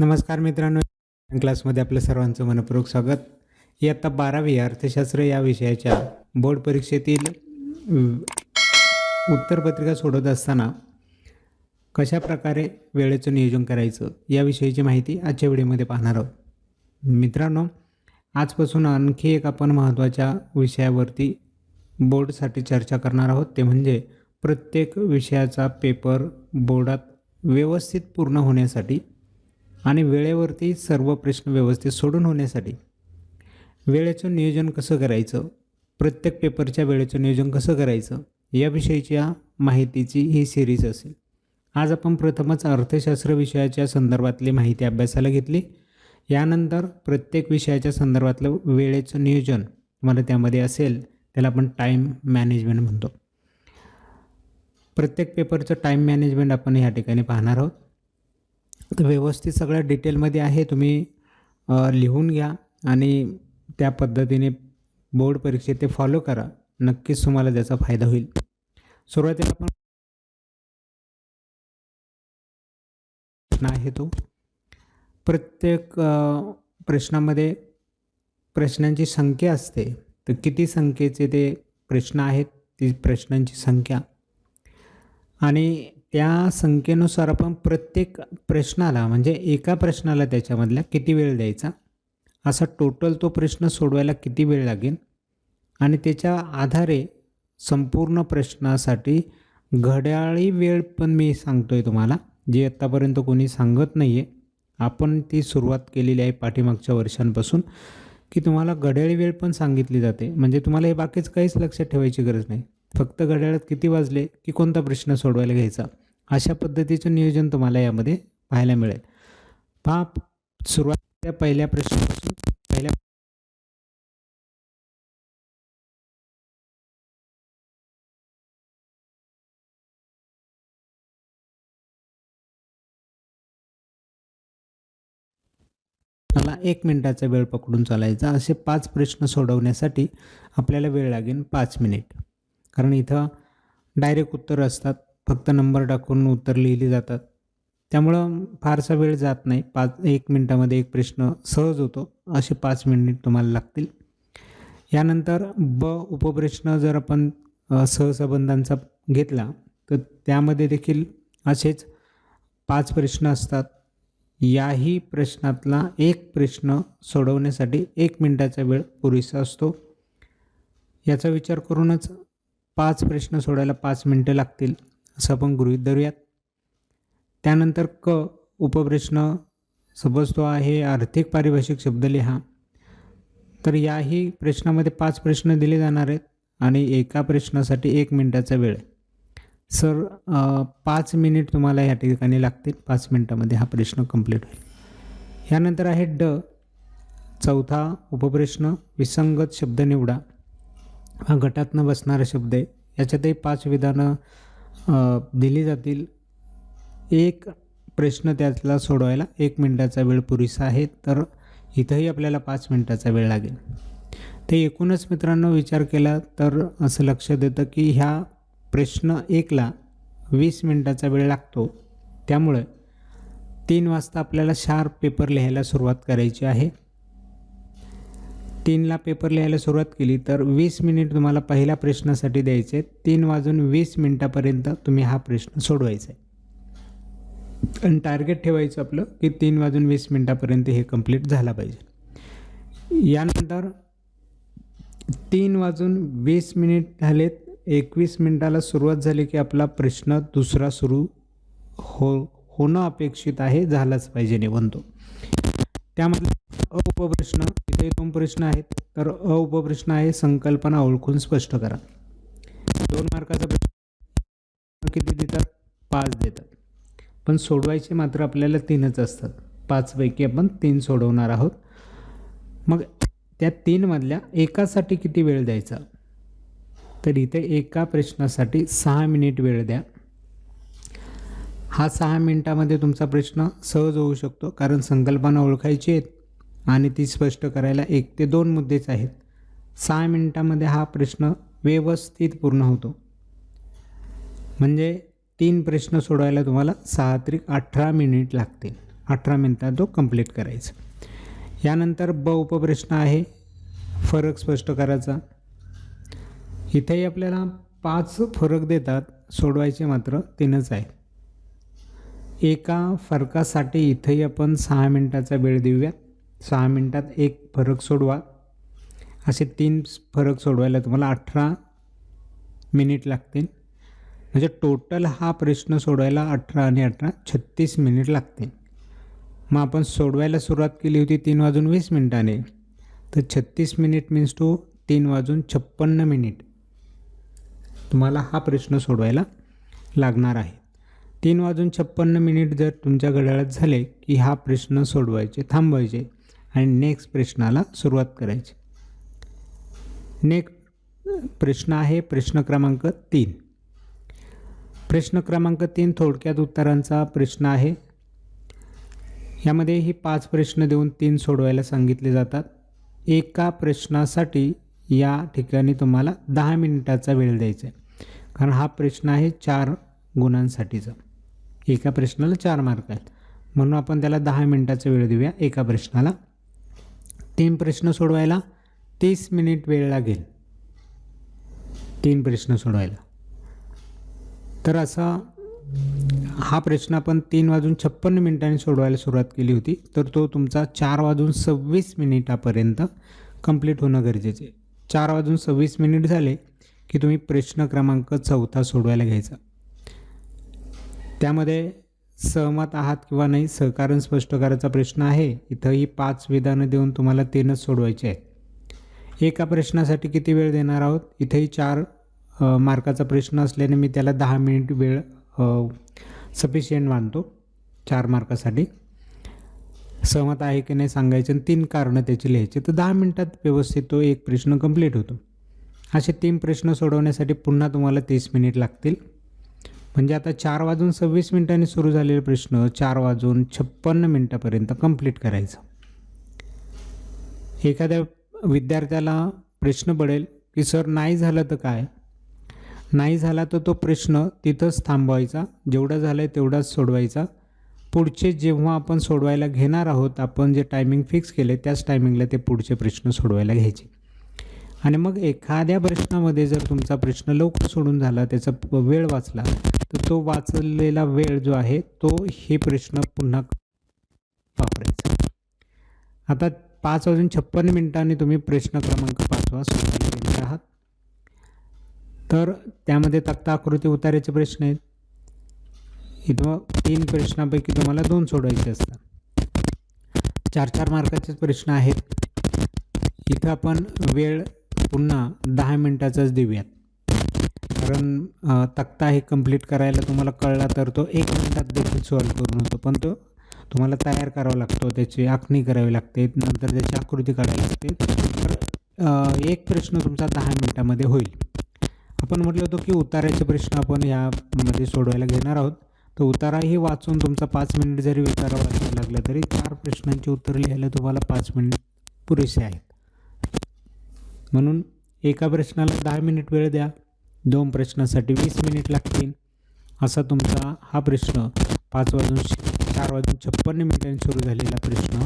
नमस्कार मित्रांनो क्लासमध्ये आपलं सर्वांचं मनपूर्वक स्वागत. इयत्ता बारावी अर्थशास्त्र या विषयाच्या बोर्ड परीक्षेतील उत्तरपत्रिका सोडत असताना कशा प्रकारे वेळेचं नियोजन करायचं याविषयीची माहिती आजच्या व्हिडिओमध्ये पाहणार आहोत. मित्रांनो आजपासून आणखी एक आपण महत्त्वाच्या विषयावरती बोर्डसाठी चर्चा करणार आहोत. ते म्हणजे प्रत्येक विषयाचा पेपर बोर्डात व्यवस्थित पूर्ण होण्यासाठी आणि वेळेवरती सर्व प्रश्न व्यवस्थित सोडून होण्यासाठी वेळेचं नियोजन कसं करायचं? प्रत्येक पेपरच्या वेळेचं नियोजन कसं करायचं? याविषयीच्या माहितीची ही सिरीज असेल. आज आपण प्रथमच अर्थशास्त्र विषयाच्या संदर्भातली माहिती अभ्यासाला घेतली. यानंतर प्रत्येक विषयाच्या संदर्भातलं वेळेचं नियोजन तुम्हाला त्यामध्ये असेल त्याला आपण टाईम मॅनेजमेंट म्हणतो. प्रत्येक पेपरचं टाईम मॅनेजमेंट आपण ह्या ठिकाणी पाहणार आहोत. तर व्यवस्थित सगळं डिटेलमध्ये आहे तुम्ही लिहून घ्या आणि त्या पद्धतीने बोर्ड परीक्षेत ते फॉलो करा. नक्कीच तुम्हाला त्याचा फायदा होईल. सुरुवातीला आपण प्रश्न आहे तो. प्रत्येक प्रश्नामध्ये प्रश्नांची संख्या असते. तर किती संख्येचे ते प्रश्न आहेत ती प्रश्नांची संख्या. आणि त्या संख्येनुसार आपण प्रत्येक प्रश्नाला म्हणजे एका प्रश्नाला त्याच्यामधल्या किती वेळ द्यायचा? असा टोटल तो प्रश्न सोडवायला किती वेळ लागेल? आणि त्याच्या आधारे संपूर्ण प्रश्नासाठी घड्याळी वेळ पण मी सांगतो आहे तुम्हाला जी आत्तापर्यंत कोणी सांगत नाही आहे आपण ती सुरुवात केलेली आहे पाठीमागच्या वर्षांपासून की तुम्हाला घड्याळी वेळ पण सांगितली जाते. म्हणजे तुम्हाला हे बाकीच काहीच लक्षात ठेवायची गरज नाही. फक्त घड्याळात किती वाजले की कोणता प्रश्न सोडवायला घ्यायचा? अशा पद्धतीचं नियोजन तुम्हाला यामध्ये पाहायला मिळेल. पहा सुरुवातीच्या पहिल्या प्रश्नापासून पहिल्या मला एक मिनिटाचा वेळ पकडून चालायचा. असे पाच प्रश्न सोडवण्यासाठी आपल्याला वेळ लागेल पाच मिनिट. कारण इथं डायरेक्ट उत्तर असतात. फक्त नंबर टाकून उत्तर लिहिली जातात. त्यामुळं फारसा वेळ जात नाही. पाच एक मिनटामध्ये एक प्रश्न सहज होतो. असे पाच मिनिट तुम्हाला लागतील. यानंतर ब उपप्रश्न जर आपण सहसंबंधांचा घेतला तर त्यामध्ये देखील असेच पाच प्रश्न असतात. याही प्रश्नातला एक प्रश्न सोडवण्यासाठी एक मिनटाचा वेळ पुरेसा असतो. याचा विचार करूनच पाच प्रश्न सोडायला पाच मिनटं लागतील असं आपण गृहीत धरूयात. त्यानंतर क उपप्रश्न सपोज तो आहे आर्थिक पारिभाषिक शब्द लिहा तर याही प्रश्नामध्ये पाच प्रश्न दिले जाणार आहेत आणि एका प्रश्नासाठी एक मिनटाचा वेळ सर पाच मिनिट तुम्हाला या ठिकाणी लागतील पाच मिनटामध्ये हा प्रश्न कंप्लीट होईल. यानंतर आहे ड चौथा उपप्रश्न विसंगत शब्द निवडा. हा गटातनं बसणारा शब्द आहे. याच्यातही पाच विधानं दिली जातील. एक प्रश्न त्यातला सोडवायला एक मिनटाचा वेळ पुरेसा आहे तर इथंही आपल्याला पाच मिनटाचा वेळ लागेल. ते एकूणच मित्रांनो विचार केला तर असं लक्ष देतं की ह्या प्रश्न एकला वीस मिनटाचा वेळ लागतो. त्यामुळे तीन वाजता आपल्याला शार्प पेपर लिहायला सुरुवात करायची आहे. तीनला पेपर लिहायला सुरुवात केली तर वीस मिनिट तुम्हाला पहिल्या प्रश्नासाठी द्यायचे तीन वाजून वीस मिनिटापर्यंत तुम्ही हा प्रश्न सोडवायचा आहे. आणि टार्गेट ठेवायचं आपलं की तीन वाजून वीस मिनटापर्यंत हे कंप्लीट झाला पाहिजे. यानंतर तीन वाजून वीस मिनिट झालेत. एकवीस मिनिटाला सुरुवात झाली की आपला प्रश्न दुसरा सुरू हो होणं अपेक्षित आहे झालाच पाहिजे निबंधो. त्यामधला अउपप्रश्न इथे दोन प्रश्न आहेत. तर अउपप्रश्न आहे संकल्पना ओळखून स्पष्ट करा. दोन मार्काचा प्रश्न. किती देतात? पाच देतात. पण सोडवायचे मात्र आपल्याला तीनच असतात. पाचपैकी आपण तीन सोडवणार आहोत. मग त्या तीनमधल्या एकासाठी किती वेळ द्यायचा? तर इथे एका प्रश्नासाठी सहा मिनिट वेळ द्या. हा सहा मिनिटामध्ये तुमचा प्रश्न सहज होऊ शकतो कारण संकल्पना ओळखायची आहेत. आणि ती स्पष्ट करायला एक ते दोन मुद्देच आहेत. सहा मिनिटामध्ये हा प्रश्न व्यवस्थित पूर्ण होतो. म्हणजे तीन प्रश्न सोडवायला तुम्हाला सहा त्रिक अठरा मिनिट लागतील. अठरा मिनिटात तो कंप्लीट करायचा. यानंतर ब उपप्रश्न आहे. फरक स्पष्ट करायचा. इथेही आपल्याला पाच फरक देतात. सोडवायचे मात्र तीनच आहेत. एका फरकासाठी इथंही आपण सहा मिनटाचा वेळ देऊया. सहा मिनटात एक फरक सोडवा. असे तीन फरक सोडवायला तुम्हाला अठरा मिनिट लागतील. म्हणजे टोटल हा प्रश्न सोडवायला अठरा आणि अठरा छत्तीस मिनिट लागतील. मग आपण सोडवायला सुरुवात केली होती तीन वाजून वीस मिनिटाने. तर छत्तीस मिनिट मीन्स टू तीन वाजून छप्पन्न मिनिट. तुम्हाला हा प्रश्न सोडवायला लागणार आहे. तीन वाजून छप्पन्न मिनिट जर तुमच्या घड्याळात झाले की हा प्रश्न सोडवायचे थांबवायचे आणि नेक्स्ट प्रश्नाला सुरुवात करायची. नेक्स्ट प्रश्न आहे प्रश्न क्रमांक तीन. प्रश्न क्रमांक तीन थोडक्यात उत्तरांचा प्रश्न आहे. यामध्ये ही पाच प्रश्न देऊन तीन सोडवायला सांगितले जातात. एका प्रश्नासाठी या ठिकाणी तुम्हाला दहा मिनिटाचा वेळ द्यायचा आहे. कारण हा प्रश्न आहे चार गुणांसाठीचा. एका प्रश्नाला चार मार्क आहेत. म्हणून आपण त्याला दहा मिनिटाचा वेळ देऊया. एका प्रश्नाला तीन प्रश्न सोडवायला तीस मिनिट वेळ लागेल. तीन प्रश्न सोडवायला. तर असा हा प्रश्न आपण तीन वाजून छप्पन्न मिनिटांनी सोडवायला सुरुवात केली होती. तर तो तुमचा चार वाजून सव्वीस मिनिटापर्यंत कंप्लीट होणं गरजेचे आहे. चार वाजून सव्वीस मिनिट झाले की तुम्ही प्रश्न क्रमांक चौथा सोडवायला घ्यायचा. त्यामध्ये सहमत आहात किंवा नाही सहकारण स्पष्ट करायचा प्रश्न आहे. इथंही पाच विधानं देऊन तुम्हाला तीनच सोडवायचे आहेत. एका प्रश्नासाठी किती वेळ देणार आहोत? इथेही चार मार्काचा प्रश्न असल्याने मी त्याला दहा मिनिट वेळ सफिशियंट मानतो. चार मार्कासाठी. सहमत आहे की नाही सांगायचं आणि तीन कारणं त्याची लिहायची. तर दहा मिनटात व्यवस्थित तो एक प्रश्न कंप्लीट होतो. असे तीन प्रश्न सोडवण्यासाठी पुन्हा तुम्हाला तीस मिनिट लागतील. म्हणजे आता चार वाजून सव्वीस मिनिटांनी सुरू झालेले प्रश्न चार वाजून छप्पन्न मिनटापर्यंत कंप्लीट करायचं. एखाद्या विद्यार्थ्याला प्रश्न पडेल की सर नाही झालं तर काय? नाही झाला तर तो प्रश्न तिथंच थांबवायचा जेवढा झालं आहे तेवढाच सोडवायचा. पुढचे जेव्हा आपण सोडवायला घेणार आहोत आपण जे टायमिंग फिक्स केले त्याच टायमिंगला ते पुढचे प्रश्न सोडवायला घ्यायचे. आणि मग एखाद्या प्रश्नामध्ये जर तुमचा प्रश्न लवकर सोडून झाला त्याचा वेळ वाचला तर तो वाचलेला वेळ जो आहे तो हे प्रश्न पुन्हा वापरायचा. आता पाच वाजून छप्पन्न मिनिटांनी तुम्ही प्रश्न क्रमांक पाचवा सोडवायला गेले आहात. तर त्यामध्ये तक्ता आकृती उतारायचे प्रश्न आहेत. इथं तीन प्रश्नापैकी तुम्हाला दोन सोडवायचे असतात. चार चार मार्काचेच प्रश्न आहेत. इथं आपण वेळ पुन्हा दहा मिनटाचाच देऊयात. कारण तक्ता हे कंप्लीट करायला तुम्हाला कळला तर तो एक मिनिटात देखील सॉल्व करून होतो. पण तो तुम्हाला तयार करावा लागतो त्याची आखणी करावी लागते नंतर त्याची आकृती काढावी लागते. तर एक प्रश्न तुमचा दहा मिनटामध्ये होईल. आपण म्हटलं होतं की उताराचे प्रश्न आपण यामध्ये सोडवायला घेणार आहोत. तर उताराही वाचून तुमचा पाच मिनिट जरी उतारा वाचायला लागला तरी चार प्रश्नांची उत्तर लिहायला तुम्हाला पाच मिनिट पुरेसे आहेत. म्हणून एका प्रश्नाला दहा मिनिट वेळ द्या. दोन प्रश्नासाठी वीस मिनिट लागतील. असा तुमचा हा प्रश्न पाच वाजून चार वाजून छप्पन्न मिनिटांनी सुरू झालेला प्रश्न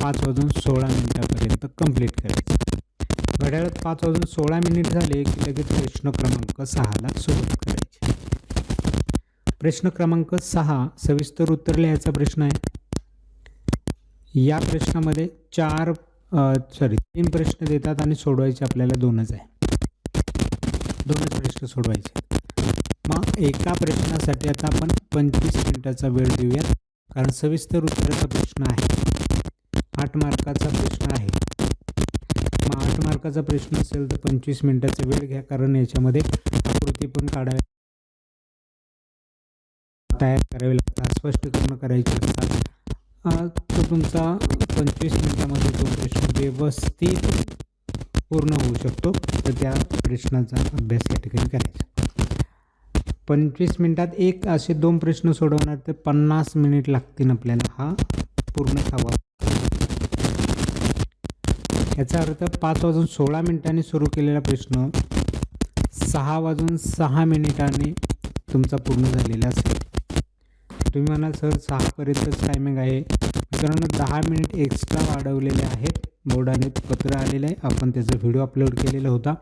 पाच वाजून सोळा मिनिटापर्यंत कंप्लीट करायचा. घड्याळात पाच वाजून सोळा मिनिट झाले की लगेच प्रश्न क्रमांक सहाला सुरुवात करायची. प्रश्न क्रमांक सहा सविस्तर उत्तर लिहायचा प्रश्न आहे. या प्रश्नामध्ये चार सॉरी तीन प्रश्न देतात आणि सोडवायचे आपल्याला दोनच आहे. दोनच प्रश्न सोडवायचे. मग एका प्रश्नासाठी आता आपण पंचवीस मिनिटाचा वेळ देऊयात. कारण सविस्तर उत्तराचा प्रश्न आहे. आठ मार्काचा प्रश्न आहे. मग आठ मार्काचा प्रश्न असेल तर पंचवीस मिनिटाचा वेळ घ्या. कारण याच्यामध्ये आकृती पण काढावी तयार करावी लागतात स्पष्टीकरण करायची असतात. तो तुमचा पंचवीस मिनिटामध्ये तो प्रश्न व्यवस्थित पूर्ण होऊ शकतो. तर त्या प्रश्नाचा अभ्यास या ठिकाणी करायचा. पंचवीस मिनिटात एक असे दोन प्रश्न सोडवणार तर पन्नास मिनिट लागतील आपल्याला हा पूर्ण हवा याचा अर्थ पाच वाजून सोळा मिनिटांनी सुरू केलेला प्रश्न सहा वाजून सहा मिनिटांनी तुमचा पूर्ण झालेला असेल. तुम्ही म्हणाल सर सहापर्यंतच टायमिंग आहे. मित्रांनो दहा मिनिट एक्स्ट्रा वाढवलेले आहेत. बोर्डाने पत्र आलेलं आहे. आपण त्याचा व्हिडिओ अपलोड केलेला होता.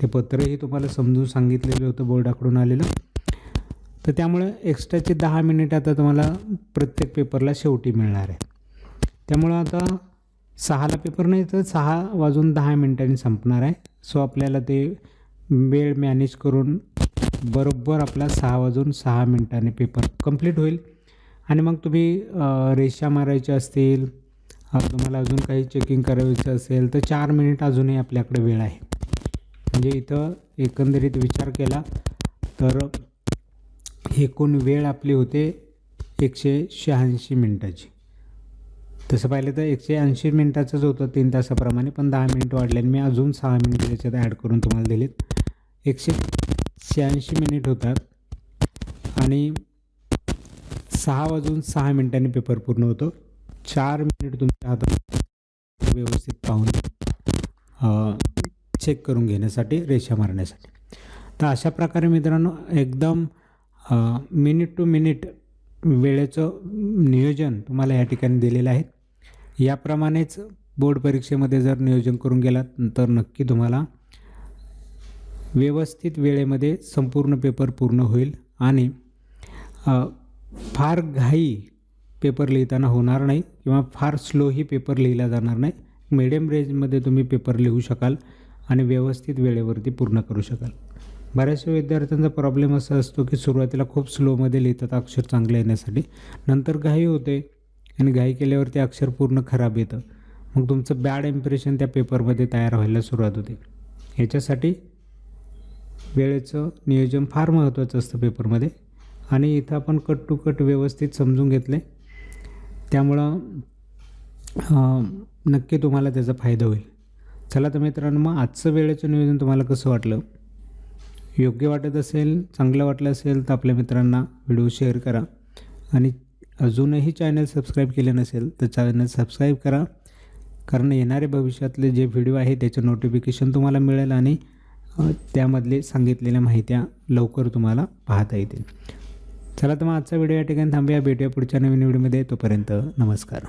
ते पत्रही तुम्हाला समजून सांगितलेलं होतं बोर्डाकडून आलेलं. तर त्यामुळं एक्स्ट्राचे दहा मिनिट आता तुम्हाला प्रत्येक पेपरला शेवटी मिळणार आहे. त्यामुळं आता सहाला पेपर नाही तर सहा वाजून दहा मिनिटांनी संपणार आहे. सो आपल्याला ते वेळ मॅनेज करून बरोबर आपला सहा वाजून सहा मिनिटांनी पेपर कंप्लीट होईल. आणि मग तुम्ही रेषा मारायच्या असतील तुम्हाला अजून काही चेकिंग करायचं असेल तर चार मिनिट अजूनही आपल्याकडे वेळ आहे. म्हणजे इथं एकंदरीत विचार केला तर एकूण वेळ आपली होते एकशे शहाऐंशी मिनटाची. तसं पाहिलं तर एकशे ऐंशी मिनटाचंच होतं तीन तासाप्रमाणे पण दहा मिनिटं वाढले आणि मी अजून सहा मिनिटं त्याच्यात ॲड करून तुम्हाला दिलेत. एकशे शहाऐंशी मिनिट होतात आणि सहा वाजून सहा मिनिटांनी पेपर पूर्ण होतो. चार मिनिट तुमच्या हातात व्यवस्थित पाहून चेक करून घेण्यासाठी रेषा मारण्यासाठी. तर अशा प्रकारे मित्रांनो एकदम मिनिट टू मिनिट वेळेचं नियोजन तुम्हाला या ठिकाणी दिलेलं आहे. याप्रमाणेच बोर्ड परीक्षेमध्ये जर नियोजन करून गेलात तर नक्की तुम्हाला व्यवस्थित वेळेमध्ये संपूर्ण पेपर पूर्ण होईल आणि फार घाई पेपर लिहिताना होणार नाही किंवा फार स्लोही पेपर लिहिला जाणार नाही. मिडियम रेंजमध्ये तुम्ही पेपर लिहू शकाल आणि व्यवस्थित वेळेवरती पूर्ण करू शकाल. बऱ्याचशा विद्यार्थ्यांचा प्रॉब्लेम असा असतो की सुरुवातीला खूप स्लोमध्ये लिहितात अक्षर चांगलं येण्यासाठी. नंतर घाई होते आणि घाई केल्यावर ते अक्षर पूर्ण खराब येतं. मग तुमचं बॅड इम्प्रेशन त्या पेपरमध्ये तयार व्हायला सुरुवात होते. याच्यासाठी वेळेचं नियोजन फार महत्त्वाचं असतं पेपरमध्ये आणि इथं आपण कट टू कट व्यवस्थित समजून घेतले. त्यामुळं नक्की तुम्हाला त्याचा फायदा होईल. चला तर मित्रांनो मग आजचं वेळेचं नियोजन तुम्हाला कसं वाटलं? योग्य वाटत असेल चांगलं वाटलं असेल तर आपल्या मित्रांना व्हिडिओ शेअर करा. आणि अजूनही चॅनल सबस्क्राईब केले नसेल तर चॅनल सबस्क्राईब करा. कारण येणारे भविष्यातले जे व्हिडिओ आहे त्याचं नोटिफिकेशन तुम्हाला मिळेल आणि त्यामधले सांगितलेल्या माहित्या लवकर तुम्हाला पाहता येतील. चला तर मग आजचा व्हिडिओ या ठिकाणी थांबूया. भेटूया पुढच्या नवीन व्हिडिओमध्ये. तोपर्यंत नमस्कार.